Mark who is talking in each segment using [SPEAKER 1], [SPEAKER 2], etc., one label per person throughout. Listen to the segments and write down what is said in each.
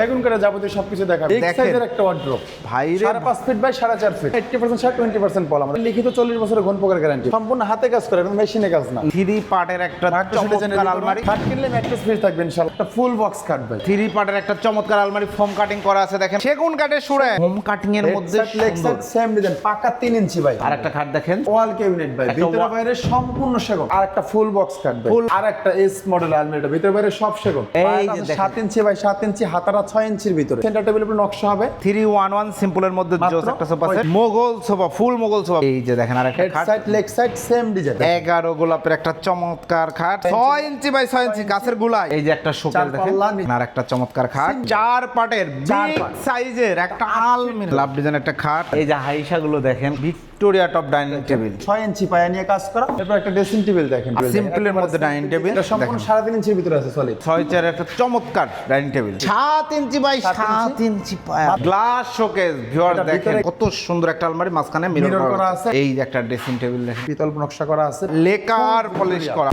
[SPEAKER 1] সেগুন করে যাবতীয় সবকিছু দেখাবে। এক সাইজের একটা ওয়ার্ড্রোপ
[SPEAKER 2] ভাই
[SPEAKER 1] সাড়ে পাঁচ ফিট বাই সাড়ে চার ফিট এইটটি পার্সেন্ট ষাট টোয়েন্টি পার্সেন্ট পল আমাদের। লিখিত চল্লিশ বছরের ঘন পোকার গ্যারান্টি সম্পূর্ণ হাতে কাজ করে মেশিনে কাজ না।
[SPEAKER 2] থ্রি পার্টের একটা চমৎকার আলমারি।
[SPEAKER 1] খাট কিনলে ম্যাট্রেস ফ্রি থাকবে ইনশাল্লাহ। একটা ফুল বক্স খাট ভাই।
[SPEAKER 2] থ্রি পার্টের একটা চমৎকার আলমারি ফোম কাটিং করা আছে দেখেন। সেগুন কাঠের সুরে। ফোম কাটিং এর মধ্যে
[SPEAKER 1] সেম ডিজাইন পাকা তিন ইঞ্চি ভাই।
[SPEAKER 2] আর একটা খাট দেখেন।
[SPEAKER 1] ওয়াল ক্যাবিনেট ভাই। ভিতরে বাইরে সম্পূর্ণ সেগুন। আর একটা ফুল বক্স কাট ভাই। আর একটা এস মডেল আলমারিটা। ভিতরে বাইরে সব সেগুন।
[SPEAKER 2] এই যে
[SPEAKER 1] আছে
[SPEAKER 2] দেখেন।
[SPEAKER 1] সাত ইঞ্চি বাই সাত ইঞ্চি হাতারা ছয় ইঞ্চির ভিতরে। সেন্টার টেবিলের উপর নকশা হবে।
[SPEAKER 2] থ্রি ওয়ান ওয়ান সিম্পলের মধ্যে জোস একটা sofa set Mughal sofa full Mughal sofa এই যে দেখেন আর একটা
[SPEAKER 1] head side leg side same design
[SPEAKER 2] এগারো গোলাপের একটা চমৎকার খাট। ছয় ইঞ্চি বাই ছয় ইঞ্চি গাছের গুলাই এই যে একটা শোকেস দেখেন আর একটা চমৎকার খাট। চার পাটের বিগ সাইজের একটা আলমিরা। লাভ ডিজাইন একটা খাট। এই যে হাইসা গুলো দেখেন ভিক্টোরিয়া টপ ডাইনিং টেবিল।
[SPEAKER 1] ছয় ইঞ্চি পায়া নিয়ে কাজ করা। এরপর একটা ড্রেসিং টেবিল দেখেন
[SPEAKER 2] সিম্পলের মধ্যে ডাইনিং টেবিল
[SPEAKER 1] এটা সম্পূর্ণ। সাড়ে তিন ইঞ্চির ভিতরে আছে সলিড
[SPEAKER 2] ছয় চার একটা চমৎকার ডাইনিং টেবিল সাত ইঞ্চি বাই
[SPEAKER 1] সাত
[SPEAKER 2] ইঞ্চি? পায়া। গ্লাস শোকেস ভিউয়ার দেখেন কত সুন্দর একটা আলমারি মাঝখানে মিরর করা আছে। এই যে একটা ড্রেসিং টেবিল দেখেন।
[SPEAKER 1] পিতল নকশা করা আছে।
[SPEAKER 2] লেকার পলিশ করা।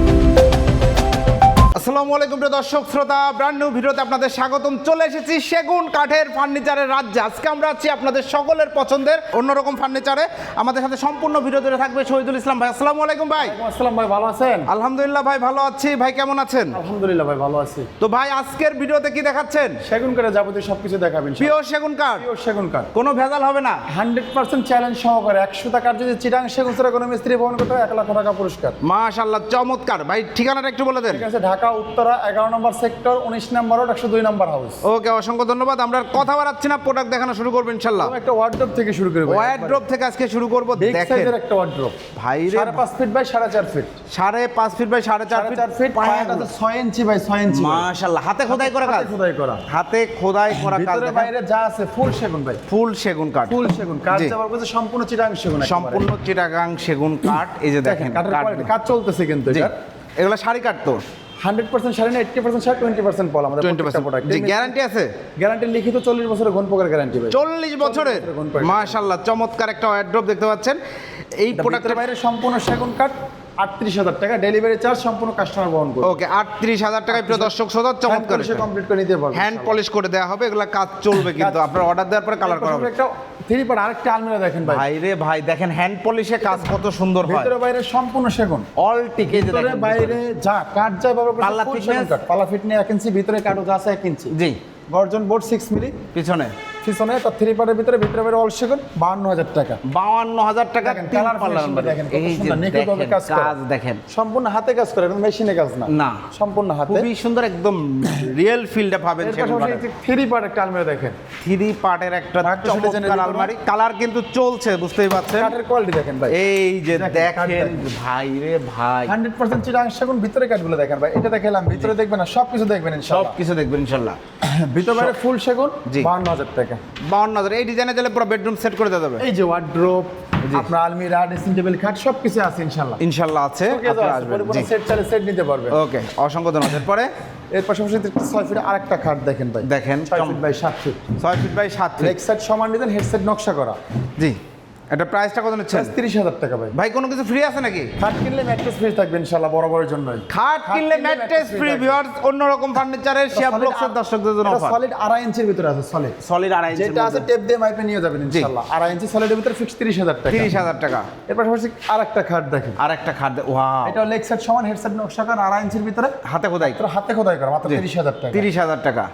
[SPEAKER 2] আসসালামু আলাইকুম প্রিয় দর্শক শ্রোতা ব্র্যান্ড নিউ ভিডিওতে আপনাদের স্বাগতম। চলে এসেছি সেগুন কাঠের ফার্নিচারের রাজ্যে। আজকে আমরা আছি আপনাদের সকলের পছন্দের অন্যরকম ফার্নিচারে। আমাদের সাথে সম্পূর্ণ ভিডিও ধরে থাকবে শহীদুল ইসলাম ভাই। আসসালামু আলাইকুম ভাই।
[SPEAKER 1] আসসালাম ভাই ভালো আছেন?
[SPEAKER 2] আলহামদুলিল্লাহ ভাই ভালো আছি। ভাই কেমন আছেন?
[SPEAKER 1] আলহামদুলিল্লাহ ভাই ভালো আছি।
[SPEAKER 2] তো ভাই আজকের ভিডিওতে কি দেখাচ্ছেন?
[SPEAKER 1] সেগুন করে যাবতীয় সবকিছু দেখাবেন
[SPEAKER 2] পিওর সেগুন কাঠ?
[SPEAKER 1] পিওর সেগুন কাঠ।
[SPEAKER 2] কোনো ভেজাল হবে না?
[SPEAKER 1] হান্ড্রেড পার্সেন্ট চ্যালেঞ্জ সহকারে একশো টাকার যদি চিটাং সেগুন ছাড়া কোনো মিস্ত্রি বহন করতে হয় এক লাখ টাকা পুরস্কার।
[SPEAKER 2] মাশাল্লাহ চমৎকার। ভাই ঠিকানাটা একটু বলে দেন।
[SPEAKER 1] ঠিক আছে ঢাকা উত্তরা এগারো নম্বর সেক্টর উনিশ নম্বর রোড একশো দুই নম্বর হাউস।
[SPEAKER 2] ওকে অসংখ্য ধন্যবাদ। আমরা কথা বাড়াচ্ছি না প্রোডাক্ট দেখানো শুরু করব ইনশাল্লাহ
[SPEAKER 1] একটা ওয়ার্ড্রপ থেকে শুরু করে
[SPEAKER 2] ওয়ারড্রপ থেকে আজকে শুরু করব দেখেন।
[SPEAKER 1] একটা ওয়ার্ড্রপ
[SPEAKER 2] ভাই
[SPEAKER 1] সাড়ে পাঁচ ফিট বাই সাড়ে চার ফিট
[SPEAKER 2] সাড়ে পাঁচ ফিট বাই সাড়ে চার ফিট
[SPEAKER 1] ফিট ছয় ইঞ্চি বাই ছয় ইঞ্চি
[SPEAKER 2] মাশাল্লাহ হাতে খোদাই করা কাজ।
[SPEAKER 1] খোদাই করা।
[SPEAKER 2] হাতে খোদাই করা কাজ
[SPEAKER 1] বাইরে যা আছে ফুল সেগুন ভাই।
[SPEAKER 2] ফুল সেগুন কাঠ।
[SPEAKER 1] ফুল সেগুন কাঠ কাছে সম্পূর্ণ চিটাং সেগুন
[SPEAKER 2] সম্পূর্ণ চিটাগাং সেগুন কাঠ এই যে দেখেন কাঠ
[SPEAKER 1] চলতেছে কিন্তু এটা
[SPEAKER 2] এগুলো শাড়ি কাঠ তো?
[SPEAKER 1] হান্ড্রেড পার্সেন্ট সাড়ে না এইটটি পার্সেন্ট সাড়ে টোয়েন্টি পার্সেন্ট পল আমাদের
[SPEAKER 2] টোয়েন্টি পার্সেন্ট জি গ্যারান্টি আছে।
[SPEAKER 1] গ্যারান্টি লিখিত চল্লিশ বছরের ঘন পোকার গ্যারান্টি
[SPEAKER 2] চল্লিশ বছরের? মাশাল্লাহ চমৎকার একটা ওয়ারড্রপ দেখতে পাচ্ছেন। এই প্রোডাক্টের
[SPEAKER 1] বাইরে সম্পূর্ণ সেগুন কাঠ আটত্রিশ হাজার টাকা ডেলিভারি চার্জ সম্পূর্ণ কাস্টমার বহন করবে।
[SPEAKER 2] ওকে আটত্রিশ হাজার টাকায় প্রিয় দর্শক শ্রোতা চমৎকার
[SPEAKER 1] সে কমপ্লিট করে নিতে পারবে
[SPEAKER 2] হ্যান্ড পলিশ করে দেওয়া হবে এগুলা কাজ চলবে কিন্তু। আপনার অর্ডার দেওয়ার পরে কালার করা হবে।
[SPEAKER 1] একটা থ্রি পার আরেকটা আলমিরা দেখেন ভাই।
[SPEAKER 2] ভাই রে ভাই দেখেন হ্যান্ড পলিশে কাজ কত সুন্দর হয়।
[SPEAKER 1] ভিতরে বাইরে সম্পূর্ণ সেগুন।
[SPEAKER 2] অল টিকে যে দেখেন
[SPEAKER 1] বাইরে যা কাঠ যায় বাবা
[SPEAKER 2] পাল্লা thickness?
[SPEAKER 1] পাল্লা ফিটনে এক ইঞ্চি ভিতরে কাঠও যা আছে এক ইঞ্চি
[SPEAKER 2] জি।
[SPEAKER 1] গর্জন বোর্ড সিক্স মিলি
[SPEAKER 2] পিছনে।
[SPEAKER 1] পিছনে তার থ্রি পারের ভিতরে ভিতরে বাইরে অল সেগুন বাহান্ন হাজার টাকা।
[SPEAKER 2] বাউান্ন হাজার টাকা।
[SPEAKER 1] দেখেন, দেখেন কাজ
[SPEAKER 2] দেখেন।
[SPEAKER 1] সম্পূর্ণ হাতে কাজ করে মেশিনে কাজ না।
[SPEAKER 2] না।
[SPEAKER 1] সম্পূর্ণ হাতে।
[SPEAKER 2] খুবই সুন্দর একদম রিয়েল পাবেন
[SPEAKER 1] থ্রি পার্ট একটা আলমিরা দেখেন।
[SPEAKER 2] থ্রি পার্টের একটা চমৎকার আলমারি। কালার কিন্তু চলছে বুঝতেই পারছেন?
[SPEAKER 1] কাঠের কোয়ালিটি দেখেন ভাই।
[SPEAKER 2] এই যে
[SPEAKER 1] দেখেন।
[SPEAKER 2] ভাই রে ভাই।
[SPEAKER 1] হান্ড্রেড পার্সেন্ট চিটাং সেগুন ভিতরে কাঠগুলো দেখেন ভাই। এটা দেখালাম ভিতরে দেখবেন না সব কিছু দেখবেন
[SPEAKER 2] সব
[SPEAKER 1] ইনশাআল্লাহ
[SPEAKER 2] কিছু দেখবেন ইনশাল্লাহ।
[SPEAKER 1] ভিতরে ফুল সেগুন
[SPEAKER 2] জি।
[SPEAKER 1] বাহান্ন হাজার টাকা।
[SPEAKER 2] বাউন্ন হাজার। এই ডিজাইনে দিলে পুরো বেডরুম সেট করে দেওয়া যাবে।
[SPEAKER 1] এই যে ওয়ার্ড্রোপ আপনার আলমিরা ড্রেসিং টেবিল খাট সব কিছু আছে ইনশাআল্লাহ।
[SPEAKER 2] ইনশাল্লাহ আছে আপনি আসবেন। জি।
[SPEAKER 1] সেট চালে সেট নিতে পারবেন।
[SPEAKER 2] ওকে অসংখ্য ধন্যবাদ। পরে
[SPEAKER 1] এর পাশাপাশি ছয় ফিট আরেকটা খাট দেখেন ভাই।
[SPEAKER 2] দেখেন
[SPEAKER 1] ছয় ফিট বাই সাত ফিট
[SPEAKER 2] ছয় ফিট বাই সাত ফিট
[SPEAKER 1] সাইড সমান নিতেন হেডসেট নকশা করা।
[SPEAKER 2] জি। এটা প্রাইসটা কত নিচ্ছেন?
[SPEAKER 1] তিরিশ হাজার টাকা ভাই।
[SPEAKER 2] ভাই কোনো কিছু ফ্রি আছে নাকি?
[SPEAKER 1] খাট কিনলে ম্যাট্রেস ফ্রি থাকবে ইনশাআল্লাহ বরাবরের জন্যই।
[SPEAKER 2] খাট কিনলে ম্যাট্রেস ফ্রি ভিউয়ার্স অন্যরকম ফার্নিচারের শিয়া ব্লকসের দর্শকদের জন্য অফার
[SPEAKER 1] সলিড আড়াই ইঞ্চির ভিতরে আছে সলিড
[SPEAKER 2] সলিড আড়াই ইঞ্চির
[SPEAKER 1] যেটা আছে টেপ দিয়ে মাইপে নিয়ে যাবেন ইনশাআল্লাহ। আড়াই ইঞ্চি সলিডের ভিতরে ফিক্স তিরিশ হাজার টাকা।
[SPEAKER 2] তিরিশ হাজার টাকা।
[SPEAKER 1] এর পাশাপাশি আরেকটা খাট দেখেন।
[SPEAKER 2] আর একটা খাট ওয়াও
[SPEAKER 1] এটা লেগ সাইড সমান হেডসেট নকশা করা আড়াই ইঞ্চির ভিতরে
[SPEAKER 2] হাতে খোদাই।
[SPEAKER 1] হাতে খোদাই করা মাত্র। তিরিশ হাজার টাকা।
[SPEAKER 2] তিরিশ হাজার টাকা।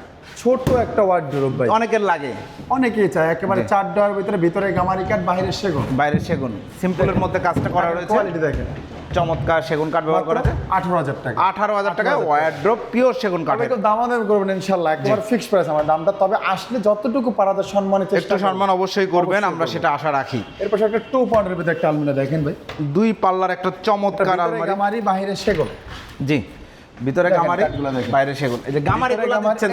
[SPEAKER 1] ছোট একটা ওয়ার্ডরোব ভাই।
[SPEAKER 2] অনেকের লাগে।
[SPEAKER 1] অনেকেই চায় একেবারে চার ডোয়ার ভিতরে ভিতরে গামারি কাঠ বাইরে সেগুন।
[SPEAKER 2] বাইরের সেগুন। সিম্পলের মধ্যে কাজটা করা রয়েছে।
[SPEAKER 1] কোয়ালিটি দেখেন।
[SPEAKER 2] চমৎকার সেগুন কাঠ ব্যবহার করেছে
[SPEAKER 1] আঠারো হাজার টাকা।
[SPEAKER 2] আঠারো হাজার টাকা
[SPEAKER 1] 18,000 টাকা।
[SPEAKER 2] ওয়ারড্রপ পিওর সেগুন কাঠের।
[SPEAKER 1] একটু দামাদামি করবেন ইনশাল্লাহ একবার ফিক্স প্রাইস আমার দামটা তবে আসলে যতটুকু পারা যায় সম্মানের চেষ্টা
[SPEAKER 2] একটু সম্মান অবশ্যই করবেন আমরা সেটা আশা রাখি।
[SPEAKER 1] এর পাশে একটা টু পয়েন্টের ভিতরে একটা আলমিরা দেখেন ভাই।
[SPEAKER 2] দুই পাল্লার একটা চমৎকার আলমারি।
[SPEAKER 1] বাইরে সেগুন।
[SPEAKER 2] জি। ভিতরে গামারি বাইরে সেগুন। এই যে গামারি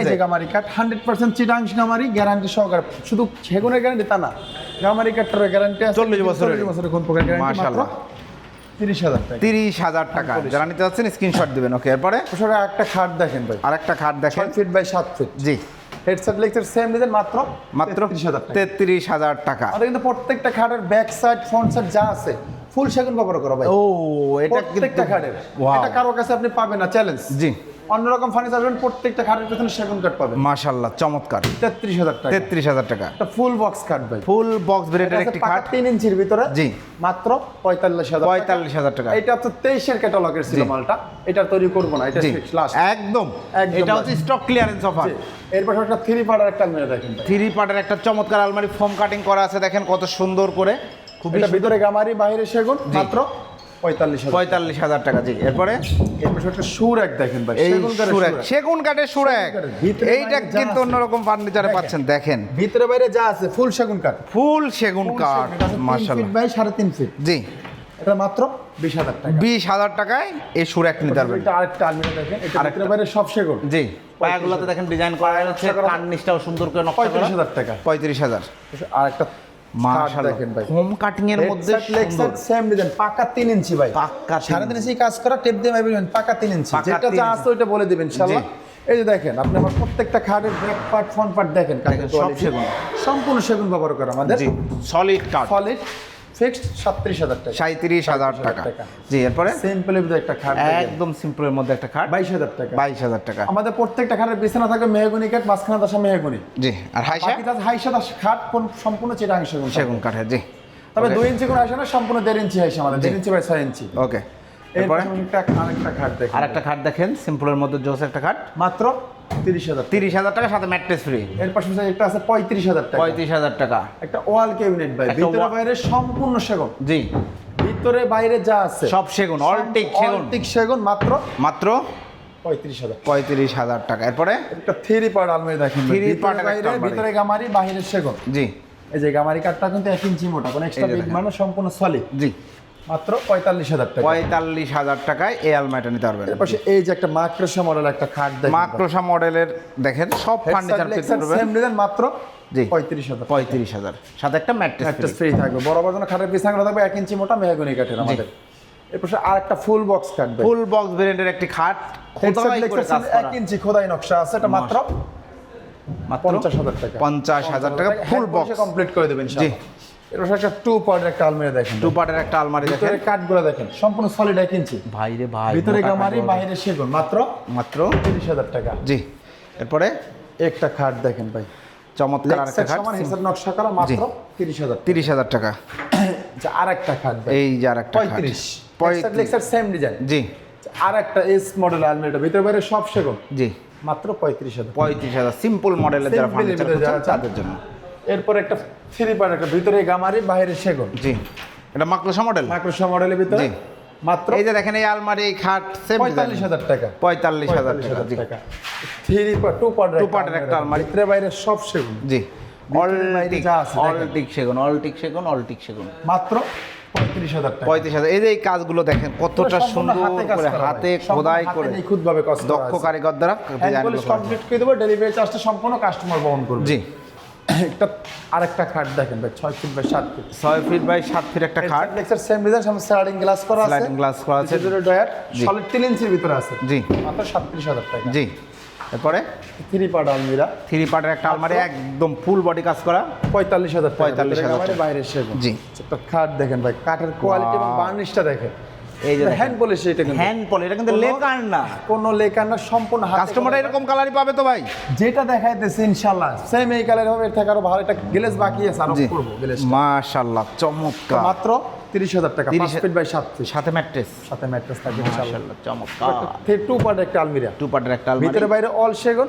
[SPEAKER 1] এই
[SPEAKER 2] যে?
[SPEAKER 1] গামারি কাঠ হান্ড্রেড পার্সেন্ট চিটাংশ গামারি গ্যারান্টি সহকারে। শুধু সেগুনের গ্যারান্টি তা না গামারি কাঠটার গ্যারান্টি আছে।
[SPEAKER 2] 40 বছরের।
[SPEAKER 1] চল্লিশ বছরের। কোন প্রকার গ্যারান্টি মাত্র। তিরিশ হাজার টাকা।
[SPEAKER 2] যারা নিতে যাচ্ছেন স্ক্রিনশট দিবেন। ওকে এরপরে?
[SPEAKER 1] একটা খাট দেখেন ভাই।
[SPEAKER 2] আর একটা খাট দেখেন
[SPEAKER 1] ফিট বাই সাত ফিট
[SPEAKER 2] জি।
[SPEAKER 1] হেডসেট সেম ডিজাইন মাত্র
[SPEAKER 2] মাত্র তেত্রিশ হাজার টাকা।
[SPEAKER 1] কিন্তু প্রত্যেকটা খাটের ব্যাক সাইড ফ্রন্ট সাইড যা আছে ফুল সেগুন ব্যবহার করা ভাই।
[SPEAKER 2] ও এটা
[SPEAKER 1] প্রত্যেকটা খাটের। এটা কারও কাছে আপনি পাবেন না চ্যালেঞ্জ
[SPEAKER 2] জি।
[SPEAKER 1] অন্যরকম ফার্নিচার পাবেন প্রত্যেকটা খাটের পেছনে সেগুন কাঠ পাবেন।
[SPEAKER 2] মাশাল্লাহ চমৎকার।
[SPEAKER 1] তেত্রিশ হাজার টাকা।
[SPEAKER 2] তেত্রিশ হাজার টাকা।
[SPEAKER 1] একটা ফুল বক্স কাঠ ভাই।
[SPEAKER 2] ফুল বক্স ব্রেডের একটি খাট।
[SPEAKER 1] তিন ইঞ্চির ভিতরে
[SPEAKER 2] জি।
[SPEAKER 1] মাত্র পঁয়তাল্লিশ হাজার
[SPEAKER 2] পঁয়তাল্লিশ হাজার টাকা।
[SPEAKER 1] এটা তো তেইশের ক্যাটালগের ছিল মালটা। এটা তৈরি করব না এটা লাস্ট
[SPEAKER 2] একদম। এটা হচ্ছে স্টক ক্লিয়ারেন্স অফার
[SPEAKER 1] এরপর একটা থ্রি পার্টার একটা মেয়ে দেখেন
[SPEAKER 2] থ্রি পার্টের একটা চমৎকার আলমারি ফোম কাটিং করা আছে দেখেন কত সুন্দর করে।
[SPEAKER 1] ভিতরে গামারি বাইরে সেগুন মাত্র পঁয়তাল্লিশ হাজার
[SPEAKER 2] টাকা। জি। এরপরে?
[SPEAKER 1] এরপর সুর এক দেখেন ভাই সেগুন কাঠের
[SPEAKER 2] সুরেক।
[SPEAKER 1] সুর এক।
[SPEAKER 2] সেগুন কাঠের সুরেক।
[SPEAKER 1] কাঠের।
[SPEAKER 2] এইটা কিন্তু অন্যরকম ফার্নিচারে পাচ্ছেন দেখেন।
[SPEAKER 1] ভিতরে বাইরে যা আছে ফুল সেগুন কাঠ।
[SPEAKER 2] ফুল সেগুন কাঠ মার্শাল্লাহ
[SPEAKER 1] বাই সাড়ে তিন ফিট।
[SPEAKER 2] জি।
[SPEAKER 1] এটা মাত্র বিশ হাজার টাকা।
[SPEAKER 2] বিশ হাজার টাকায় এই সুরেক নিতে পারবেন।
[SPEAKER 1] এটা আরেকটা আলমিরা দেখেন এটা
[SPEAKER 2] আরেকটা।
[SPEAKER 1] ভিতরে বাইরে সব সেগুন।
[SPEAKER 2] জি। পায়াগুলোতে দেখেন ডিজাইন করা হচ্ছে কার্নিশটাও সুন্দর করে নকশা করা।
[SPEAKER 1] পঁয়ত্রিশ হাজার টাকা।
[SPEAKER 2] পঁয়ত্রিশ হাজার।
[SPEAKER 1] আরেকটা
[SPEAKER 2] হোম কাটিং এর মধ্যে
[SPEAKER 1] সেম ডিজাইন পাকা তিন ইঞ্চি ভাই।
[SPEAKER 2] পাক্কা তিন
[SPEAKER 1] ইঞ্চি কাজ করা টেপ দিয়ে মাইবেন পাকা তিন ইঞ্চি যেটা যা আছে ওইটা বলে দিবেন ইনশাআল্লাহ এই যে দেখেন আপনি আমার প্রত্যেকটা খাটের ব্যাক পার্ট ফ্রন্ট পার্ট দেখেন। সম্পূর্ণ সেগুন ব্যবহার করা আমাদের।
[SPEAKER 2] সলিড কাঠ
[SPEAKER 1] সলিড ফিক্সড সাতত্রিশ হাজার টাকা।
[SPEAKER 2] সাঁত্রিশ হাজার টাকা।
[SPEAKER 1] টাকা।
[SPEAKER 2] জি এরপরে?
[SPEAKER 1] সিম্পল একটা খাট
[SPEAKER 2] একদম সিম্পলের মধ্যে একটা খাট।
[SPEAKER 1] বাইশ হাজার টাকা।
[SPEAKER 2] বাইশ হাজার টাকা।
[SPEAKER 1] আমাদের প্রত্যেকটা খাটের বিছানা থাকে মেহগুনি কাঠ মাঝখানে দশা মেহগুনি।
[SPEAKER 2] জি আর হাইসা?
[SPEAKER 1] বাকিটা হাইসা দাস খাট কোন সম্পূর্ণ চিটাং সেগুন
[SPEAKER 2] সেগুন কাঠের জি।
[SPEAKER 1] তবে. দুই ইঞ্চি করে আসে না সম্পূর্ণ দেড় ইঞ্চি হাইসা আমাদের। দেড় ইঞ্চি বাই ছয় ইঞ্চি।
[SPEAKER 2] ওকে
[SPEAKER 1] এরপরে? আরেকটা খাট দেখেন।
[SPEAKER 2] আর খাট দেখেন সিম্পলের মধ্যে জোস একটা খাট।
[SPEAKER 1] মাত্র তিরিশ হাজার
[SPEAKER 2] তিরিশ হাজার টাকা সাথে ম্যাট্রেস ফ্রি।
[SPEAKER 1] এর পাশে একটা আছে পঁয়ত্রিশ হাজার টাকা।
[SPEAKER 2] পঁয়ত্রিশ হাজার টাকা।
[SPEAKER 1] একটা ওয়াল ক্যাবিনেট ভাই। ভিতরে বাইরে সম্পূর্ণ সেগুন।
[SPEAKER 2] জি।
[SPEAKER 1] ভিতরে বাইরে যা আছে।
[SPEAKER 2] সব সেগুন অলটিক সেগুন।
[SPEAKER 1] অলটিক সেগুন মাত্র
[SPEAKER 2] মাত্র
[SPEAKER 1] পঁয়ত্রিশ হাজার।
[SPEAKER 2] পঁয়ত্রিশ হাজার টাকা। এরপরে?
[SPEAKER 1] একটা থ্রি পার্ট আলমারি দেখেন ভিতরে
[SPEAKER 2] part
[SPEAKER 1] বাইরে ভিতরে গামারি বাহিরের সেগুন।
[SPEAKER 2] জি।
[SPEAKER 1] এই যে গামারি কাঠটা কিন্তু এক ইঞ্চি মোটা কোনো এক্সট্রা বিগ মানে সম্পূর্ণ সলিড
[SPEAKER 2] জি।
[SPEAKER 1] মাত্র পঁয়তাল্লিশ হাজার টাকা।
[SPEAKER 2] পঁয়তাল্লিশ হাজার টাকায় এই আলমারিটা নিতে পারবেন।
[SPEAKER 1] পাশে এই যে একটা মাক্রোসা মডেল একটা খাট
[SPEAKER 2] মাক্রোসা মডেলের দেখেন সব ফার্নিচার
[SPEAKER 1] মাত্র
[SPEAKER 2] জি।
[SPEAKER 1] পঁয়ত্রিশ হাজার
[SPEAKER 2] পঁয়ত্রিশ হাজার। সাথে একটা ম্যাট্রেস
[SPEAKER 1] একটা ফ্রি থাকবে। বরাবর যেন খাটের বিছানা থাকবে এক ইঞ্চি মোটা মেহগুনি কাঠের আমাদের। এর পাশে আর একটা ফুল বক্স ভাই।
[SPEAKER 2] ফুল বক্স ভেরিয়েন্টের একটি খাট
[SPEAKER 1] এক ইঞ্চি খোদাই নকশা আছে এটা মাত্র
[SPEAKER 2] মাত্র
[SPEAKER 1] পঞ্চাশ হাজার টাকা।
[SPEAKER 2] পঞ্চাশ হাজার টাকা ফুল বক্স
[SPEAKER 1] কমপ্লিট করে দেবেন জি। এর পাশে একটা টু পার্টের একটা আলমারি দেখেন
[SPEAKER 2] টু পার্টের একটা আলমারি দেখেন।
[SPEAKER 1] ভিতরে কাঠগুলো দেখেন সম্পূর্ণ সলিড এক ইঞ্চি
[SPEAKER 2] ভাই রে ভাই
[SPEAKER 1] ভিতরে গামারি বাইরে সেগুন মাত্র
[SPEAKER 2] মাত্র?
[SPEAKER 1] তিরিশ হাজার টাকা।
[SPEAKER 2] জি। এরপরে?
[SPEAKER 1] একটা খাট দেখেন ভাই।
[SPEAKER 2] চমৎকার আরেকটা খাট
[SPEAKER 1] সমান হিসাব নকশা করা মাত্র তিরিশ হাজার
[SPEAKER 2] তিরিশ হাজার টাকা।
[SPEAKER 1] আর একটা খাট
[SPEAKER 2] এই যে আরেকটা খাট।
[SPEAKER 1] পঁয়ত্রিশ।
[SPEAKER 2] পঁয়ত্রিশ।
[SPEAKER 1] সেম ডিজাইন
[SPEAKER 2] জি।
[SPEAKER 1] আর একটা এস মডেল আলমারিটা ভিতরে বাইরে সব সেগুন।
[SPEAKER 2] জি।
[SPEAKER 1] মাত্র পঁয়ত্রিশ হাজার
[SPEAKER 2] পঁয়ত্রিশ হাজার সিম্পল মডেলের যারা ফার্নিচার। তাদের জন্য।
[SPEAKER 1] এরপর একটা থ্রি পার্ট একটা ভিতরে গামারি বাইরে সেগুন।
[SPEAKER 2] জি। এটা মাকড়সা মডেল
[SPEAKER 1] মাইক্রোসা মডেলের ভিতরে।
[SPEAKER 2] জি।
[SPEAKER 1] মাত্র
[SPEAKER 2] এই যে দেখেন এই আলমারি এই খাট
[SPEAKER 1] পঁয়তাল্লিশ হাজার টাকা।
[SPEAKER 2] পঁয়তাল্লিশ হাজার টাকা
[SPEAKER 1] থ্রি টু পার্ট
[SPEAKER 2] part এর একটা আলমারি।
[SPEAKER 1] ভিতরে বাইরে সব সেগুন।
[SPEAKER 2] জি। অলটিক সেগুন অলটিক সেগুন অলটিক সেগুন।
[SPEAKER 1] মাত্র পঁয়ত্রিশ হাজার
[SPEAKER 2] পঁয়ত্রিশ হাজার। এই যে এই কাজগুলো দেখেন কতটা সুন্দর
[SPEAKER 1] হাতে
[SPEAKER 2] করে হাতে খোদাই করে
[SPEAKER 1] নিখুঁতভাবে
[SPEAKER 2] দক্ষ কারিগর দ্বারা
[SPEAKER 1] কমপ্লিট করে দেবো ডেলিভারি চার্জটা সম্পূর্ণ কাস্টমার বহন করবে।
[SPEAKER 2] জি।
[SPEAKER 1] একটা আরেকটা খাট দেখেন ভাই ছয় ফিট বাই সাত ফিট।
[SPEAKER 2] ছয় ফিট বাই সাত ফিট একটা খাট।
[SPEAKER 1] লেক্সার সেম ডিজাইন সামনে স্লাইডিং গ্লাস করা আছে।
[SPEAKER 2] স্লাইডিং গ্লাস করা আছে।
[SPEAKER 1] ভিতরে ডয়ার সলিড তিন ইঞ্চির ভিতরে আছে।
[SPEAKER 2] জি।
[SPEAKER 1] মাত্র সাতত্রিশ হাজার টাকা।
[SPEAKER 2] জি। এরপরে?
[SPEAKER 1] থ্রি পার্ট আলমিরা।
[SPEAKER 2] থ্রি পার্টের একটা আলমারি একদম ফুল বডি কাজ করা।
[SPEAKER 1] পঁয়তাল্লিশ হাজার টাকা।
[SPEAKER 2] 45,000
[SPEAKER 1] ভিতরে
[SPEAKER 2] টাকা।
[SPEAKER 1] গামারি, বাইরে সেগুন।
[SPEAKER 2] জি।
[SPEAKER 1] একটা খাট দেখেন ভাই কাঠের কোয়ালিটি এবং বার্নিশটা দেখেন।
[SPEAKER 2] এই যে
[SPEAKER 1] হ্যান্ড পলিশ এটা কিন্তু।
[SPEAKER 2] হ্যান্ড পলি এটা কিন্তু
[SPEAKER 1] কোনো-
[SPEAKER 2] লেকার না।
[SPEAKER 1] কোনো লেখার না সম্পূর্ণ হাতে
[SPEAKER 2] কাস্টমার এরকম কালারই পাবে তো ভাই।
[SPEAKER 1] যেটা দেখাইতেছে ইনশাল্লাহ সেম এই কালার হবে এর থেকে আরও ভালো একটা গ্লেজ বাকি আছে
[SPEAKER 2] আরও
[SPEAKER 1] করব গ্লেজ
[SPEAKER 2] মাশাআল্লাহ চমৎকার।
[SPEAKER 1] মাত্র তিরিশ হাজার টাকা
[SPEAKER 2] 30
[SPEAKER 1] পাঁচ ফিট বাই সাত
[SPEAKER 2] সাথে ম্যাট্রেস
[SPEAKER 1] সাথে ম্যাট্রেস থাকবে
[SPEAKER 2] চমৎকার।
[SPEAKER 1] টু পার্ট একটা আলমিরা।
[SPEAKER 2] টু পার্টের একটা
[SPEAKER 1] ভিতরে বাইরে অল সেগুন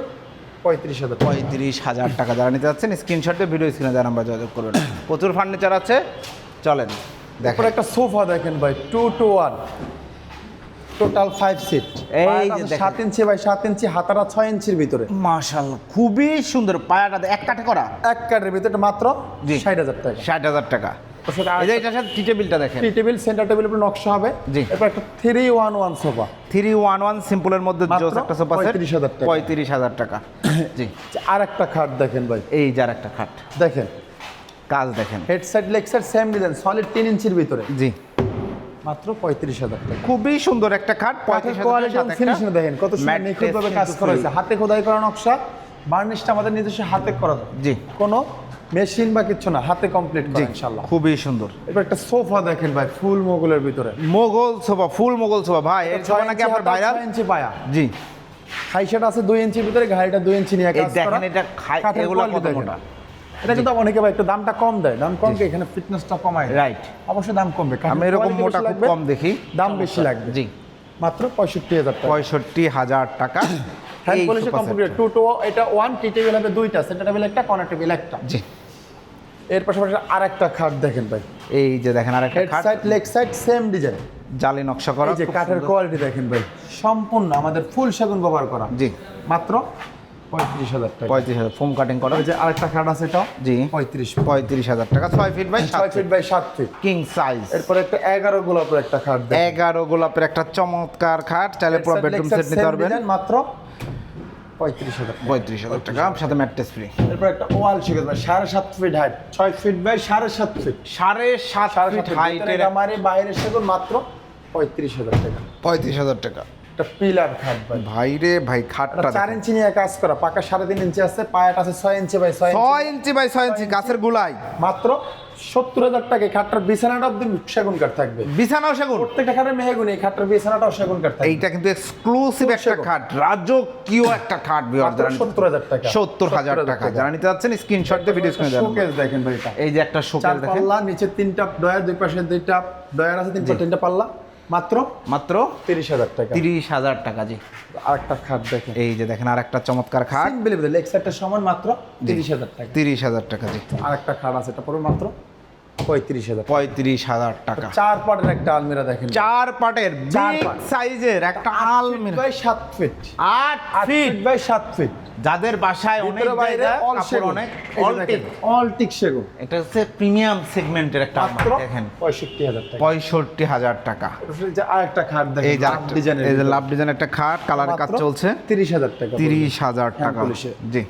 [SPEAKER 1] পঁয়ত্রিশ হাজার
[SPEAKER 2] পঁয়ত্রিশ হাজার টাকা। যারা নিতে যাচ্ছেন স্ক্রিনশট ভিডিও স্ক্রিনে যারা আমরা যোগাযোগ করবেন। প্রচুর ফার্নিচার আছে। চলেন। দেখেন।
[SPEAKER 1] একটা সোফা দেখেন ভাই two two one total five seat
[SPEAKER 2] এই যে
[SPEAKER 1] সাত ইঞ্চি বাই সাত ইঞ্চি হাতারা ছয় ইঞ্চির ভিতরে।
[SPEAKER 2] মাশাআল্লাহ খুবই সুন্দর পায়াটা এক কাঠে করা?
[SPEAKER 1] এক কাঠের ভিতরে মাত্র। ষাট হাজার টাকা।
[SPEAKER 2] ষাট হাজার টাকা। এটার সাথে টি টেবিলটা দেখেন।
[SPEAKER 1] টি টেবিল সেন্টার টেবিল উপরে নকশা হবে।
[SPEAKER 2] জি।
[SPEAKER 1] এরপর একটা three one one sofa
[SPEAKER 2] three one one সিম্পলের মধ্যে জোস একটা সোফা সেট
[SPEAKER 1] 35,000 টাকা।
[SPEAKER 2] পঁয়ত্রিশ হাজার টাকা। জি।
[SPEAKER 1] আর একটা খাট দেখেন ভাই।
[SPEAKER 2] এই যার একটা খাট।
[SPEAKER 1] দেখেন।
[SPEAKER 2] কাজ দেখেন।
[SPEAKER 1] Head side leg same design solid তিন ইঞ্চির ভিতরে।
[SPEAKER 2] জি।
[SPEAKER 1] মাত্র পঁয়ত্রিশ হাজার টাকা।
[SPEAKER 2] খুবই সুন্দর একটা খাট পঁয়ত্রিশ হাজার
[SPEAKER 1] ফিনিশিং দেখেন কত সুন্দর নিখুঁতভাবে কাজ করা হয়েছে। হাতে খোদাই করা নকশা বার্নিশটা আমাদের নিজস্ব হাতে করা
[SPEAKER 2] জি।
[SPEAKER 1] কোনো মেশিন বা কিছু না হাতে কমপ্লিট করা ইনশাআল্লাহ।
[SPEAKER 2] খুবই সুন্দর।
[SPEAKER 1] এবার একটা সোফা দেখেন ভাই ফুল মোগলের ভিতরে।
[SPEAKER 2] Mughal sofa full Mughal sofa. ভাই এই সোফা নাকি আপনার ভাইরাল?
[SPEAKER 1] ইঞ্চি পায়া।
[SPEAKER 2] জি।
[SPEAKER 1] হাইশাট আছে দুই ইঞ্চির ভিতরে ঘাড়িটা দুই ইঞ্চি নিয়ে কাজ করা।
[SPEAKER 2] দেখেন এটা এগুলো কত মোটা?
[SPEAKER 1] এটা কিন্তু অনেকে ভাই একটু দামটা কম দেয়। দাম কম এখানে ফিটনেসটা কমায়
[SPEAKER 2] রাইট
[SPEAKER 1] অবশ্যই দাম কমবে।
[SPEAKER 2] আমি এরকম মোটা খুব কম দেখি।
[SPEAKER 1] দাম বেশি লাগবে।
[SPEAKER 2] জি।
[SPEAKER 1] মাত্র পঁয়ষট্টি হাজার
[SPEAKER 2] পঁয়ষট্টি হাজার টাকা।
[SPEAKER 1] হ্যান্ড কম্পিউটার টু টু এটা ওয়ান টি টেবিল হবে দুইটা সেন্টার টেবিল একটা কর্নার টেবিল একটা।
[SPEAKER 2] জি।
[SPEAKER 1] এর পাশাপাশি আর একটা খাট দেখেন ভাই।
[SPEAKER 2] এই যে দেখেন আর একটা খাট।
[SPEAKER 1] Side leg side same design
[SPEAKER 2] জালি নকশা করা
[SPEAKER 1] এই যে কাঠের কোয়ালিটি দেখেন ভাই। সম্পূর্ণ আমাদের ফুল সেগুন ব্যবহার করা।
[SPEAKER 2] জি।
[SPEAKER 1] মাত্র পঁয়ত্রিশ হাজার টাকা।
[SPEAKER 2] পঁয়ত্রিশ হাজার ফোম কাটিং করা।
[SPEAKER 1] যে আরেকটা খাট আছে এটাও?
[SPEAKER 2] জি।
[SPEAKER 1] পঁয়ত্রিশ।
[SPEAKER 2] পঁয়ত্রিশ হাজার টাকা ছয় ফিট বাই
[SPEAKER 1] ছয় ফিট বাই সাত ফিট
[SPEAKER 2] কিং সাইজ
[SPEAKER 1] এরপরে একটা এগারো গোলাপের একটা খাট
[SPEAKER 2] এগারো গোলাপের একটা চমৎকার খাট চাইলে পুরো বেডরুম সেট নিতে পারবেন।
[SPEAKER 1] মাত্র পঁয়ত্রিশ হাজার
[SPEAKER 2] পঁয়ত্রিশ হাজার টাকা সাথে ম্যাট্রেস ফ্রি
[SPEAKER 1] এরপর একটা ওয়াল শিখে দেবে সাড়ে সাত ফিট হাইট ছয় ফিট বাই সাড়ে সাত ফিট
[SPEAKER 2] সাড়ে সাত ফিট হাইটের
[SPEAKER 1] আমারে বাইরে সেগুন মাত্র পঁয়ত্রিশ হাজার টাকা।
[SPEAKER 2] পঁয়ত্রিশ হাজার টাকা।
[SPEAKER 1] একটা পিলার খাট ভাই।
[SPEAKER 2] ভাই রে ভাই খাটটা
[SPEAKER 1] চার
[SPEAKER 2] দেখেন।
[SPEAKER 1] ইঞ্চি নিয়ে কাজ করা পাকা সাড়ে তিন ইঞ্চি আছে পায়াটা আছে ছয় ইঞ্চি বাই ছয় ইঞ্চি।
[SPEAKER 2] ছয় ইঞ্চি বাই ছয় ইঞ্চি গাছের গুলাই
[SPEAKER 1] মাত্র সত্তর হাজার টাকা খাটটার বিছানাটা অব্দি সেগুন কাঠ থাকবে।
[SPEAKER 2] বিছানাও সেগুন?
[SPEAKER 1] প্রত্যেকটা খাটের মেহেগুন এই খাটটার বিছানাটাও সেগুন কাঠ থাকবে।
[SPEAKER 2] এইটা কিন্তু এক্সক্লুসিভ একটা খাট রাজকীয় একটা খাট
[SPEAKER 1] মাত্র সত্তর হাজার টাকা।
[SPEAKER 2] সত্তর হাজার টাকা। যারা নিতে যাচ্ছেন স্ক্রিনশট দিয়ে ভিডিও স্ক্রিনে
[SPEAKER 1] শোকেস দেখেন ভাই
[SPEAKER 2] এই যে একটা শোকেস দেখেন।
[SPEAKER 1] পাল্লা নিচে তিনটা ডয়ার দুই পাশে দুইটা ডয়ার আছে তিনটা তিনটা পাল্লা। মাত্র?
[SPEAKER 2] মাত্র
[SPEAKER 1] তিরিশ হাজার টাকা।
[SPEAKER 2] তিরিশ হাজার টাকা জি।
[SPEAKER 1] আরেকটা খাট দেখেন।
[SPEAKER 2] এই যে দেখেন আর একটা চমৎকার খাট।
[SPEAKER 1] লেগ সাইডটা সমান মাত্র তিরিশ হাজার টাকা।
[SPEAKER 2] তিরিশ হাজার টাকা জি।
[SPEAKER 1] আরেকটা খাট আছে এটা পড়বে মাত্র। পঁয়ত্রিশ হাজার
[SPEAKER 2] পঁয়ত্রিশ হাজার টাকা।
[SPEAKER 1] চার পাটের একটা আলমিরা দেখেন।
[SPEAKER 2] চার পাটের
[SPEAKER 1] চার
[SPEAKER 2] সাইজের একটা আলমিরা।
[SPEAKER 1] বাই সাত ফিট
[SPEAKER 2] আট ফিট
[SPEAKER 1] বাই সাত ফিট
[SPEAKER 2] যাদের বাসায় অনেক
[SPEAKER 1] বাইরে
[SPEAKER 2] অনেক
[SPEAKER 1] এই যে
[SPEAKER 2] all
[SPEAKER 1] দেখেন,
[SPEAKER 2] teak।
[SPEAKER 1] অল টিক সেগুন।
[SPEAKER 2] এটা হচ্ছে প্রিমিয়াম সেগমেন্টের একটা
[SPEAKER 1] মাত্র
[SPEAKER 2] দেখেন।
[SPEAKER 1] পঁয়ষট্টি হাজার টাকা।
[SPEAKER 2] পঁয়ষট্টি হাজার টাকা।
[SPEAKER 1] যে আরেকটা খাট দেখেন
[SPEAKER 2] এই যে
[SPEAKER 1] লাভ ডিজাইনের
[SPEAKER 2] এই যে লাভ ডিজাইন একটা খাট কালারের কাজ চলছে।
[SPEAKER 1] তিরিশ হাজার টাকা।
[SPEAKER 2] তিরিশ হাজার টাকা। জি।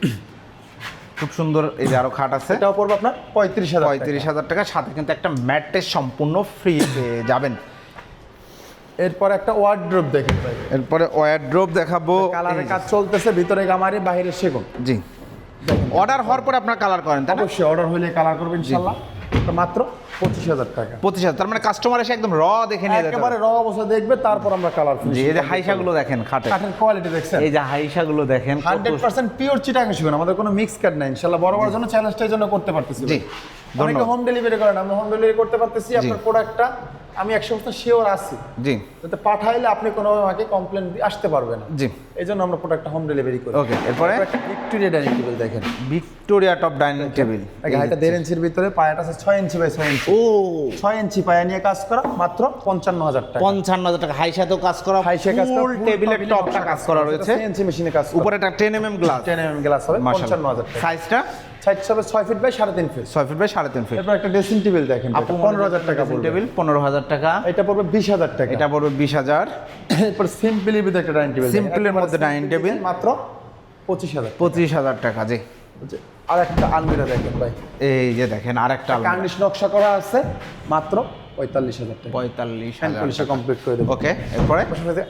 [SPEAKER 2] খুব সুন্দর এই যে আরও খাট আছে।
[SPEAKER 1] এটাও পড়বে আপনার পঁয়ত্রিশ হাজার
[SPEAKER 2] পঁয়ত্রিশ হাজার টাকা। সাথে কিন্তু একটা ম্যাট্রেস সম্পূর্ণ ফ্রি পেয়ে যাবেন।
[SPEAKER 1] এরপর একটা ওয়ার্ড্রোপ দেখেন
[SPEAKER 2] এরপরে ওয়ারড্রোব দেখাবো।
[SPEAKER 1] কালারের কাজ চলতেছে ভিতরে গামারি বাইরে সেগুন।
[SPEAKER 2] জি। অর্ডার হওয়ার পরে আপনার কালার করেন তাই না?
[SPEAKER 1] অবশ্যই অর্ডার হলে কালার করবেন ইনশাআল্লাহ মাত্র পঁচিশ হাজার টাকা।
[SPEAKER 2] পঁচিশ হাজার তার মানে কাস্টমার এসে একদম র দেখে নিয়ে
[SPEAKER 1] একেবারে র অবস্থা দেখবে তারপর আমরা কালার
[SPEAKER 2] জি এই যে হাইসাগুলো দেখেন খাটে।
[SPEAKER 1] কাঠের কোয়ালিটি দেখছেন?
[SPEAKER 2] এই যে হাইসাগুলো দেখেন
[SPEAKER 1] হান্ড্রেড পার্সেন্ট পিওর চিটাং আমাদের কোনো মিক্স কাট নাই ইনশাল্লাহ বড় বড় জন্য চ্যালেঞ্জটার জন্য করতে পারতেছি
[SPEAKER 2] জি,
[SPEAKER 1] অনেকে। হোম ডেলিভারি করেন আমরা হোম ডেলিভারি করতে পারতেছি আপনার প্রোডাক্টটা আমি একশো বছর শিওর আছি।
[SPEAKER 2] জি।
[SPEAKER 1] যাতে পাঠাইলে আপনি কোনো আমাকে কমপ্লেন আসতে পারবে না
[SPEAKER 2] জি।
[SPEAKER 1] এই জন্য আমরা প্রোডাক্টটা হোম ডেলিভারি করি।
[SPEAKER 2] ওকে এরপরে?
[SPEAKER 1] ভিক্টোরিয়া ডাইনিং টেবিল দেখেন।
[SPEAKER 2] ভিক্টোরিয়া টপ ডাইনিং টেবিল
[SPEAKER 1] গাড়িটা দেড় ইঞ্চির ভিতরে পায়াটা আছে ছয় ইঞ্চি বাই ছয় ইঞ্চি
[SPEAKER 2] ও
[SPEAKER 1] ছয় ইঞ্চি পায়া নিয়ে কাজ করা মাত্র পঞ্চান্ন হাজার টাকা।
[SPEAKER 2] পঞ্চান্ন হাজার টাকা। হাইসাতেও কাজ করা
[SPEAKER 1] হাইসে কাজ করা
[SPEAKER 2] ফুল টেবিলের টপটা কাজ করা রয়েছে।
[SPEAKER 1] ইঞ্চি মেশিনে কাজ
[SPEAKER 2] উপরে একটা ten M M glass
[SPEAKER 1] ten M glass হবে পঞ্চান্ন হাজার টাকা।
[SPEAKER 2] সাইজটা
[SPEAKER 1] সাইড হবে ছয় ফিট বাই সাড়ে তিন ফিট
[SPEAKER 2] ছয় ফিট বাই সাড়ে তিন ফিট
[SPEAKER 1] এরপর একটা ড্রেসিং টেবিল দেখেন। পনেরো হাজার টাকা
[SPEAKER 2] টেবিল পনেরো হাজার টাকা।
[SPEAKER 1] এটা পড়বে বিশ হাজার টাকা।
[SPEAKER 2] এটা পড়বে বিশ হাজার।
[SPEAKER 1] এরপর সিম্পলি ভিতরে একটা ডাইনিং টেবিল
[SPEAKER 2] Simple-এর মধ্যে dining টেবিল
[SPEAKER 1] মাত্র পঁচিশ হাজার
[SPEAKER 2] পঁচিশ হাজার টাকা জি।
[SPEAKER 1] আর একটা আলমিরা দেখেন ভাই।
[SPEAKER 2] এই যে দেখেন আরেকটা আলমারি।
[SPEAKER 1] কার্নিশ নকশা করা আছে মাত্র পঁয়তাল্লিশ হাজার টাকা।
[SPEAKER 2] পঁয়তাল্লিশ
[SPEAKER 1] পলিশে কমপ্লিট করে দেবো।
[SPEAKER 2] ওকে এরপরে?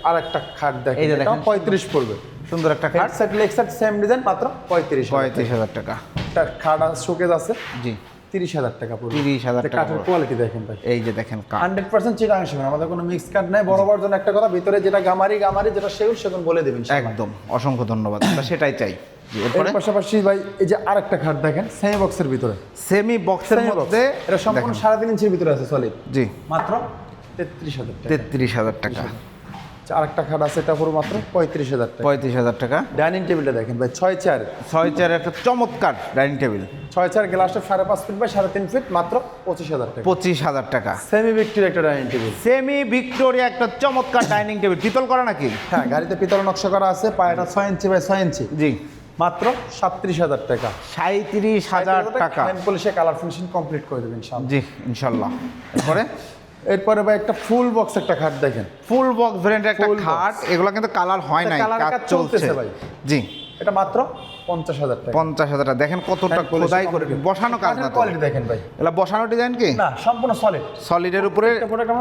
[SPEAKER 1] আর একটা খাট দেখেন
[SPEAKER 2] এই যে দেখেন।
[SPEAKER 1] পঁয়ত্রিশ পড়বে।
[SPEAKER 2] সুন্দর একটা খাট।
[SPEAKER 1] Set leg set same design মাত্র পঁয়ত্রিশ
[SPEAKER 2] পঁয়ত্রিশ হাজার টাকা।
[SPEAKER 1] একটা খাট শোকেজ আছে।
[SPEAKER 2] জি।
[SPEAKER 1] তিরিশ হাজার টাকা পড়বে।
[SPEAKER 2] 30,000
[SPEAKER 1] এটা
[SPEAKER 2] টাকা
[SPEAKER 1] কাঠের কোয়ালিটি দেখেন ভাই।
[SPEAKER 2] এই যে দেখেন কাঠ।
[SPEAKER 1] হান্ড্রেড পার্সেন্ট চিটাং সেগুন আমাদের কোনো মিক্স কাট নাই। বড় বড় জন্য একটা কথা ভিতরে যেটা গামারি গামারি যেটা সেগুন সেগুন বলে দেবেন
[SPEAKER 2] একদম অসংখ্য ধন্যবাদ। আমরা সেটাই চাই।
[SPEAKER 1] পাশাপাশি ভাই এই যে আরেকটা খাট দেখেন সেমি বক্সের ভিতরে।
[SPEAKER 2] সেমি বক্সের মধ্যে
[SPEAKER 1] এটা সম্পূর্ণ। সাড়ে তিন ইঞ্চির ভিতরে আছে সলিড
[SPEAKER 2] জি।
[SPEAKER 1] মাত্র তেত্রিশ হাজার
[SPEAKER 2] তেত্রিশ হাজার টাকা।
[SPEAKER 1] আরেকটা খাট আছে এটা পুরো মাত্র পঁয়ত্রিশ হাজার টাকা।
[SPEAKER 2] পঁয়ত্রিশ হাজার টাকা।
[SPEAKER 1] ডাইনিং টেবিলটা দেখেন ভাই ছয় চার
[SPEAKER 2] ছয় চার একটা চমৎকার ডাইনিং টেবিল।
[SPEAKER 1] ছয় চার গ্লাসটা সাড়ে পাঁচ ফিট বাই সাড়ে তিন ফিট মাত্র পঁচিশ হাজার টাকা।
[SPEAKER 2] পঁচিশ হাজার টাকা।
[SPEAKER 1] সেমি বিক্রির একটা ডাইনিং টেবিল।
[SPEAKER 2] সেমি ভিক্টোরিয়া একটা চমৎকার ডাইনিং টেবিল। পিতল করা নাকি?
[SPEAKER 1] হ্যাঁ গাড়িতে পিতল নকশা করা আছে পায়াটা ছয় ইঞ্চি বাই ছয় ইঞ্চি।
[SPEAKER 2] জি।
[SPEAKER 1] মাত্র সাতত্রিশ হাজার টাকা।
[SPEAKER 2] সাঁত্রিশ হাজার টাকা
[SPEAKER 1] পলিশে কালার ফিনিশিং কমপ্লিট করে দেবেন
[SPEAKER 2] জি ইনশাল্লাহ এরপরে?
[SPEAKER 1] এরপরে ভাই একটা ফুল বক্স একটা খাট দেখেন।
[SPEAKER 2] ফুল বক্স ভ্যারিয়েন্টের একটা খাট এগুলো কিন্তু কালার হয়
[SPEAKER 1] এটা
[SPEAKER 2] নাই কাজ চলছে।
[SPEAKER 1] ভাই।
[SPEAKER 2] জি।
[SPEAKER 1] এটা মাত্র পঞ্চাশ হাজার টাকা।
[SPEAKER 2] পঞ্চাশ হাজার টাকা। দেখেন কতটা খোদাই করে বসানো কাজ না
[SPEAKER 1] কোয়ালিটি দেখেন ভাই।
[SPEAKER 2] এগুলো বসানো ডিজাইন কি?
[SPEAKER 1] না সম্পূর্ণ সলিড
[SPEAKER 2] সলিডের উপরে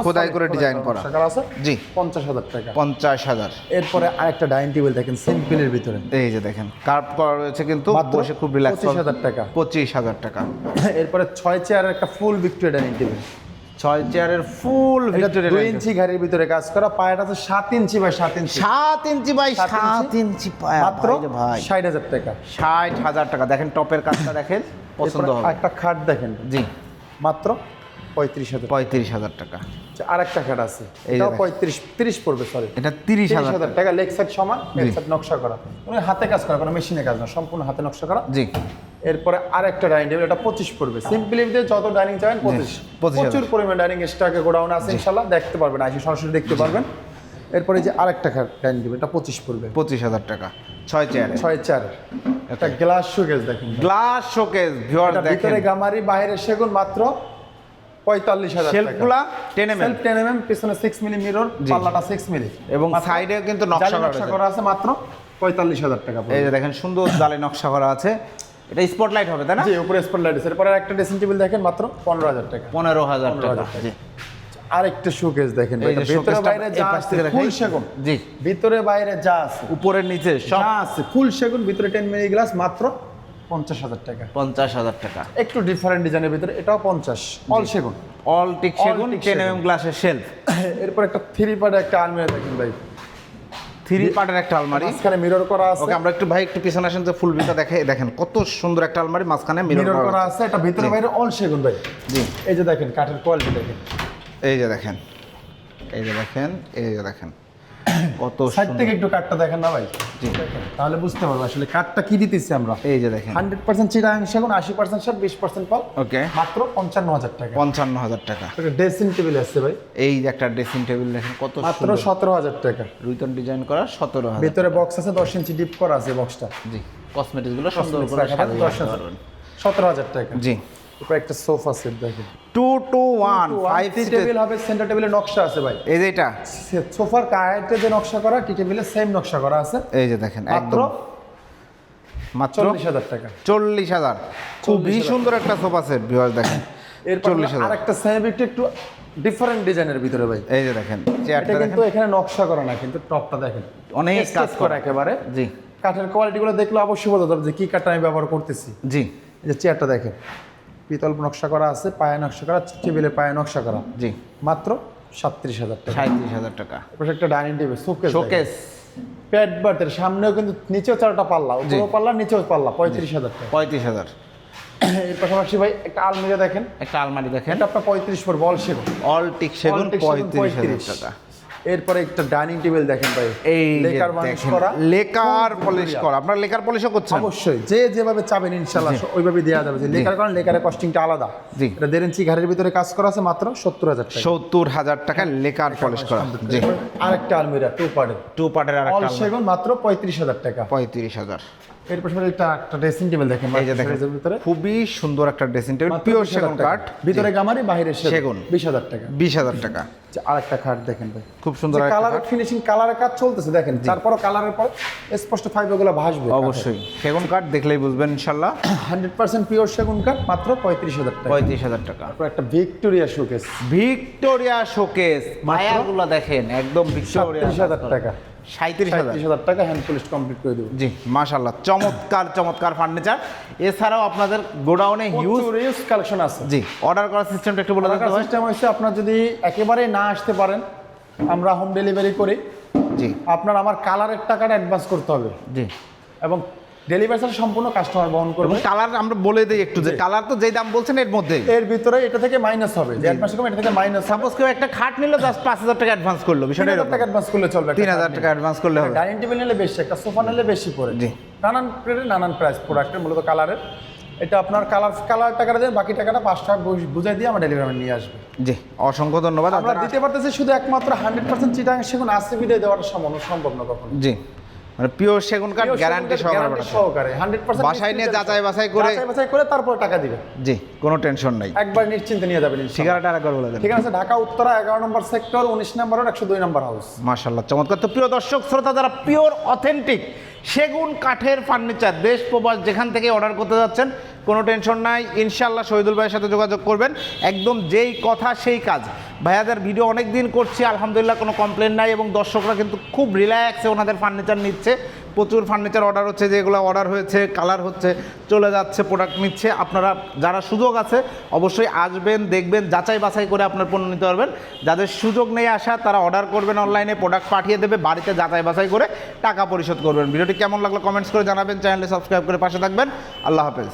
[SPEAKER 2] খোদাই করে ডিজাইন করা।
[SPEAKER 1] আছে?
[SPEAKER 2] জি।
[SPEAKER 1] পঞ্চাশ হাজার টাকা।
[SPEAKER 2] পঞ্চাশ হাজার।
[SPEAKER 1] এরপরে আরেকটা ডাইনিং টেবিল দেখেন সিম্পলের ভিতরে।
[SPEAKER 2] এই যে দেখেন কার্ভ করা রয়েছে কিন্তু বসে খুব রিল্যাক্স
[SPEAKER 1] 25,000 টাকা।
[SPEAKER 2] পঁচিশ হাজার টাকা।
[SPEAKER 1] এরপরে ছয় চেয়ারের একটা ফুল ভিক্টোরিয়া ডাইনিং টেবিল
[SPEAKER 2] ছয় চেয়ারের ফুল
[SPEAKER 1] এটা
[SPEAKER 2] ভিক্টোরিয়া
[SPEAKER 1] দুই ইঞ্চি ঘাড়ির ভিতরে কাজ করা পায়াটা আছে সাত ইঞ্চি বাই সাত ইঞ্চি।
[SPEAKER 2] সাত ইঞ্চি বাই
[SPEAKER 1] সাত ইঞ্চি?
[SPEAKER 2] পায়া
[SPEAKER 1] মাত্র
[SPEAKER 2] ভাই
[SPEAKER 1] ষাট হাজার টাকা।
[SPEAKER 2] ষাট হাজার টাকা। দেখেন টপের কাজটা দেখেন পছন্দ হবে।
[SPEAKER 1] একটা খাট দেখেন।
[SPEAKER 2] জি।
[SPEAKER 1] মাত্র পঁয়ত্রিশ হাজার
[SPEAKER 2] পঁয়ত্রিশ হাজার টাকা।
[SPEAKER 1] আর একটা খাট আছে।
[SPEAKER 2] দেখেন।
[SPEAKER 1] পঁয়ত্রিশ তিরিশ পড়বে সরি
[SPEAKER 2] এটা তিরিশ হাজার
[SPEAKER 1] হাজার
[SPEAKER 2] টাকা
[SPEAKER 1] লেগ সাইড সমান লেগ সাইড নকশা করা। মানে হাতে কাজ করা কোনো মেশিনে কাজ না সম্পূর্ণ হাতে নকশা করা।
[SPEAKER 2] জি।
[SPEAKER 1] এরপরে আরেকটা ডাইনিং টেবিল এটা পঁচিশ পড়বে। সিম্পলি দিয়ে যত ডাইনিং চাবেন পঁচিশ।
[SPEAKER 2] 25,000
[SPEAKER 1] প্রচুর পরিমাণ ডাইনিং স্টকে গোডাউন আছে ইনশাল্লাহ দেখতে পারবেন আসি সরাসরি দেখতে পারবেন। এরপরে যে আরেকটা ডাইনিং টেবিল এটা পঁচিশ পড়বে।
[SPEAKER 2] পঁচিশ হাজার টাকা। ছয় চেয়ারে
[SPEAKER 1] ছয় চার একটা গ্লাস শোকেস দেখেন।
[SPEAKER 2] গ্লাস শোকেস ভিউয়ার দেখেন
[SPEAKER 1] ভিতরে গামারি বাইরে সেগুন মাত্র পঁয়তাল্লিশ হাজার
[SPEAKER 2] শেলফগুলা ten M
[SPEAKER 1] shelf ten M M পিছনে সিক্স মিলি মিরর পাল্লাটা সিক্স মিলি
[SPEAKER 2] এবং সাইডে কিন্তু নকশা করা
[SPEAKER 1] নকশা করা আছে মাত্র পঁয়তাল্লিশ হাজার টাকা
[SPEAKER 2] এই যে দেখেন সুন্দর জালে নকশা করা আছে। এটা স্পটলাইট হবে তাই না?
[SPEAKER 1] জি উপরে স্পটলাইট আছে। এরপরে একটা ড্রেসিং টেবিল দেখেন মাত্র পনেরো হাজার টাকা।
[SPEAKER 2] পনেরো হাজার
[SPEAKER 1] 15,000
[SPEAKER 2] টাকা। জি।
[SPEAKER 1] আর একটা শোকেস দেখেন এটা ভিতরে বাইরে যা আছে ফুল সেগুন।
[SPEAKER 2] জি।
[SPEAKER 1] ভিতরে বাইরে যা আছে।
[SPEAKER 2] উপরের নিচে সব।
[SPEAKER 1] আছে ফুল সেগুন ভিতরে টেন মিলি গ্লাস মাত্র পঞ্চাশ হাজার টাকা।
[SPEAKER 2] পঞ্চাশ হাজার টাকা।
[SPEAKER 1] একটু ডিফারেন্ট ডিজাইনের ভিতরে এটাও পঞ্চাশ। অল সেগুন।
[SPEAKER 2] অল টিক সেগুন টেন এম গ্লাসের শেলফ
[SPEAKER 1] এরপর একটা থ্রি পার্ট একটা আলমিরা দেখেন ভাই।
[SPEAKER 2] থ্রি পার্টের একটা আলমারি।
[SPEAKER 1] মাঝখানে মিরর করা আছে।
[SPEAKER 2] ওকে আমরা একটু ভাই একটু পিছনে আসেন যে ফুল ভিটা দেখে দেখেন কত সুন্দর একটা আলমারি মাঝখানে মিরর
[SPEAKER 1] করা আছে এটা ভিতরে বাইরে অল সেগুন ভাই।
[SPEAKER 2] জি।
[SPEAKER 1] এই যে দেখেন কাঠের কোয়ালিটি দেখেন।
[SPEAKER 2] এই যে দেখেন এই যে দেখেন এই যে দেখেন। কত
[SPEAKER 1] সাইড থেকে একটু কাঠটা দেখেন না ভাই?
[SPEAKER 2] জি।
[SPEAKER 1] তাহলে বুঝতে পারব আসলে কাঠটা কি দিতেছি আমরা?
[SPEAKER 2] এই যে দেখেন।
[SPEAKER 1] হান্ড্রেড পার্সেন্ট চিটাং সেগুন আশি পার্সেন্ট সব বিশ পার্সেন্ট পাল
[SPEAKER 2] ওকে।
[SPEAKER 1] মাত্র পঞ্চান্ন হাজার টাকা।
[SPEAKER 2] পঞ্চান্ন হাজার টাকা।
[SPEAKER 1] ড্রেসিং টেবিল আসছে ভাই।
[SPEAKER 2] এই যে একটা ড্রেসিং টেবিল দেখেন কত
[SPEAKER 1] মাত্র সতেরো হাজার টাকা।
[SPEAKER 2] রুইতন ডিজাইন করা সতেরো হাজার
[SPEAKER 1] ভিতরে বক্স আছে দশ ইঞ্চি ডিপ করা আছে বক্সটা
[SPEAKER 2] জি কসমেটিক্সগুলো সুন্দর করে পারবেন।
[SPEAKER 1] সতেরো হাজার টাকা।
[SPEAKER 2] জি।
[SPEAKER 1] একটা সোফা সেট দেখেন।
[SPEAKER 2] Two two one five
[SPEAKER 1] table হবে সেন্টার টেবিলের নকশা আছে ভাই।
[SPEAKER 2] এই যে এটা।
[SPEAKER 1] সোফার যে নকশা করা টি টেবিলের সেম নকশা করা আছে।
[SPEAKER 2] এই যে দেখেন একদম। মাত্র
[SPEAKER 1] চল্লিশ হাজার টাকা।
[SPEAKER 2] চল্লিশ হাজার। খুবই সুন্দর একটা সোফা সেট ভিউয়ার দেখেন।
[SPEAKER 1] এরপর
[SPEAKER 2] চল্লিশ হাজার।
[SPEAKER 1] সেম একটু একটু ডিফারেন্ট ডিজাইনের ভিতরে ভাই।
[SPEAKER 2] এই যে দেখেন চেয়ারটা
[SPEAKER 1] কিন্তু এখানে নকশা করা না কিন্তু টপটা দেখেন।
[SPEAKER 2] অনেক কাজ
[SPEAKER 1] করা। একেবারে।
[SPEAKER 2] জি।
[SPEAKER 1] কাঠের কোয়ালিটিগুলো দেখলে অবশ্যই বোঝা যাবে যে কি কাঠটা আমি ব্যবহার করতেছি।
[SPEAKER 2] জি।
[SPEAKER 1] এই যে চেয়ারটা দেখেন। পিতল নকশা করা আছে পায়ে নকশা করা টেবিলের পায়ে নকশা করা।
[SPEAKER 2] জি।
[SPEAKER 1] মাত্র সাতত্রিশ হাজার টাকা।
[SPEAKER 2] সাঁত্রিশ হাজার টাকা।
[SPEAKER 1] এরপর একটা dining table showcase
[SPEAKER 2] showcase.
[SPEAKER 1] Pad বাটের সামনেও কিন্তু নিচেও চারটা পাল্লা উপরেও পাল্লা নিচেও পাল্লা পঁয়ত্রিশ হাজার টাকা।
[SPEAKER 2] পঁয়ত্রিশ হাজার।
[SPEAKER 1] এর পাশাপাশি ভাই একটা আলমিরা দেখেন।
[SPEAKER 2] একটা আলমারি দেখেন।
[SPEAKER 1] এটা আপনার পঁয়ত্রিশ পর বল সেগুন।
[SPEAKER 2] অল টিক সেগুন পঁয়ত্রিশ হাজার টাকা।
[SPEAKER 1] এরপরে একটা ডাইনিং টেবিল দেখেন ভাই।
[SPEAKER 2] এই
[SPEAKER 1] লেকার
[SPEAKER 2] দেখেন,
[SPEAKER 1] করা।
[SPEAKER 2] লেকার পলিশ করা। আপনার লেকার পলিশও করছেন?
[SPEAKER 1] অবশ্যই। যে যেভাবে চাবেন ইনশাল্লাহ ওইভাবে দেওয়া যাবে। যে লেকার কারণ লেকারের কস্টিংটা আলাদা।
[SPEAKER 2] জি।
[SPEAKER 1] এটা দেড় ইঞ্চি ঘাড়ের ভিতরে কাজ করা আছে মাত্র সত্তর হাজার টাকা।
[SPEAKER 2] সত্তর হাজার টাকা লেকার পলিশ করা। জি।
[SPEAKER 1] আরেকটা আলমিরা টু পার্টের
[SPEAKER 2] টু পার্টের আর
[SPEAKER 1] অল
[SPEAKER 2] একটা
[SPEAKER 1] মাত্র পঁয়ত্রিশ হাজার টাকা।
[SPEAKER 2] পঁয়ত্রিশ হাজার।
[SPEAKER 1] এর পাশাপাশি একটা একটা ড্রেসিং টেবিল দেখেন
[SPEAKER 2] এই যে দেখেন
[SPEAKER 1] ভিতরে।
[SPEAKER 2] খুবই সুন্দর একটা ড্রেসিং টেবিল পিওর সেগুন কাঠ।
[SPEAKER 1] ভিতরে গামারি বাইরে
[SPEAKER 2] সেগুন।
[SPEAKER 1] সেগুন। বিশ হাজার টাকা।
[SPEAKER 2] বিশ হাজার টাকা।
[SPEAKER 1] আর একটা খাট দেখেন ভাই।
[SPEAKER 2] খুব সুন্দর একটা
[SPEAKER 1] কালার
[SPEAKER 2] কাঠ।
[SPEAKER 1] ফিনিশিং কালারের কাজ চলতেছে দেখেন। তারপরও কালারের পর স্পষ্ট ফাইবারগুলো ভাসবে
[SPEAKER 2] অবশ্যই। সেগুন কাঠ দেখলেই বুঝবেন
[SPEAKER 1] হান্ড্রেড পার্সেন্ট পিওর সেগুন কাঠ মাত্র পঁয়ত্রিশ হাজার টাকা।
[SPEAKER 2] পঁয়ত্রিশ হাজার টাকা।
[SPEAKER 1] তারপর একটা ভিক্টোরিয়া শোকেস
[SPEAKER 2] ভিক্টোরিয়া শোকেস। মায়াগুলো দেখেন একদম ভিক্টোরিয়া
[SPEAKER 1] সাতত্রিশ হাজার টাকা।
[SPEAKER 2] সাঁত্রিশ হাজার।
[SPEAKER 1] টাকা হ্যান্ড পলিশ কমপ্লিট করে দেবো।
[SPEAKER 2] জি মাশাল্লাহ চমৎকার চমৎকার ফার্নিচার এছাড়াও আপনাদের গোডাউনে হিউজ
[SPEAKER 1] কালেকশন আছে।
[SPEAKER 2] জি অর্ডার করার সিস্টেমটা একটু বলে দিতে
[SPEAKER 1] সিস্টেম হচ্ছে আপনার যদি একেবারে না আসতে পারেন আমরা হোম ডেলিভারি করি।
[SPEAKER 2] জি।
[SPEAKER 1] আপনার আমার কালারের টাকাটা অ্যাডভান্স করতে হবে।
[SPEAKER 2] জি।
[SPEAKER 1] এবং ডেলিভারি চার্জ সম্পূর্ণ কাস্টমার বহন করবে।
[SPEAKER 2] কালার আমরা বলে দিই একটু যে কালার তো যেই দাম বলছেন এর মধ্যেই।
[SPEAKER 1] এর ভিতরে এটা থেকে মাইনাস হবে। যে অ্যাডভান্স করবে এটা থেকে মাইনাস
[SPEAKER 2] সাপোজ কেউ একটা খাট নিল জাস্ট পাঁচ হাজার টাকা অ্যাডভান্স করল বিষয়টা এরকম।
[SPEAKER 1] টাকা অ্যাডভান্স করলে চলবে
[SPEAKER 2] তিন হাজার টাকা অ্যাডভান্স করলে হবে।
[SPEAKER 1] ডাইনিং টেবিল নিলে বেশি একটা সোফা নিলে বেশি পড়ে।
[SPEAKER 2] জি।
[SPEAKER 1] নানান প্রেডের নানান প্রাইস প্রোডাক্টের মূলত কালারের এটা আপনার কালার কালার টাকাটা দেন বাকি টাকাটা পাঁচ টাকা বুঝাই দিয়ে আমার ডেলিভারি নিয়ে আসবে।
[SPEAKER 2] জি অসংখ্য ধন্যবাদ।
[SPEAKER 1] আমরা দিতে পারতেছি শুধু একমাত্র হান্ড্রেড পার্সেন্ট চিটাং সেগুন আসছে ভিডিও দেওয়াটা সম্ভব সম্ভব না কখনো।
[SPEAKER 2] জি। মানে পিওর সেগুন কাঠ গ্যারান্টি সহকারে
[SPEAKER 1] সহকারে হান্ড্রেড পার্সেন্ট
[SPEAKER 2] বাসায় নিয়ে যাচাই বাছাই করে-
[SPEAKER 1] যাচাই বাছাই করে তারপর টাকা দিবে।
[SPEAKER 2] জি কোনো টেনশন নাই।
[SPEAKER 1] একবার নিশ্চিন্তে নিয়ে যাবেন।
[SPEAKER 2] ঠিকানাটা আরেকবার বলে দেন।
[SPEAKER 1] ঠিক আছে ঢাকা উত্তরা এগারো নম্বর সেক্টর উনিশ নম্বর একশো দুই নম্বর হাউস
[SPEAKER 2] মাশাল্লাহ চমৎকার। তো প্রিয় দর্শক শ্রোতা যারা পিওর অথেন্টিক সেগুন কাঠের ফার্নিচার দেশ প্রবাস যেখান থেকে অর্ডার করতে যাচ্ছেন কোনো টেনশন নাই। ইনশাল্লাহ শহীদুল ভাইয়ের সাথে যোগাযোগ করবেন। একদম যেই কথা সেই কাজ। ভাইয়াদের ভিডিও অনেক দিন করছি, আলহামদুলিল্লাহ কোনো কমপ্লেন নাই এবং দর্শকরা কিন্তু খুব রিল্যাক্সে ওনাদের ফার্নিচার নিচ্ছে। প্রচুর ফার্নিচার অর্ডার হচ্ছে, যেগুলো অর্ডার হয়েছে কালার হচ্ছে, চলে যাচ্ছে প্রোডাক্ট নিচ্ছে। আপনারা যারা সুযোগ আছে, অবশ্যই আসবেন, দেখবেন, যাচাই বাছাই করে আপনার পণ্য নিতে পারবেন। যাদের সুযোগ নেই আসা তারা অর্ডার করবেন অনলাইনে প্রোডাক্ট পাঠিয়ে দেবে, বাড়িতে যাচাই বাছাই করে টাকা পরিশোধ করবেন। ভিডিওটি কেমন লাগল কমেন্টস করে জানাবেন চ্যানেলে সাবস্ক্রাইব করে পাশে থাকবেন। আল্লাহ হাফেজ।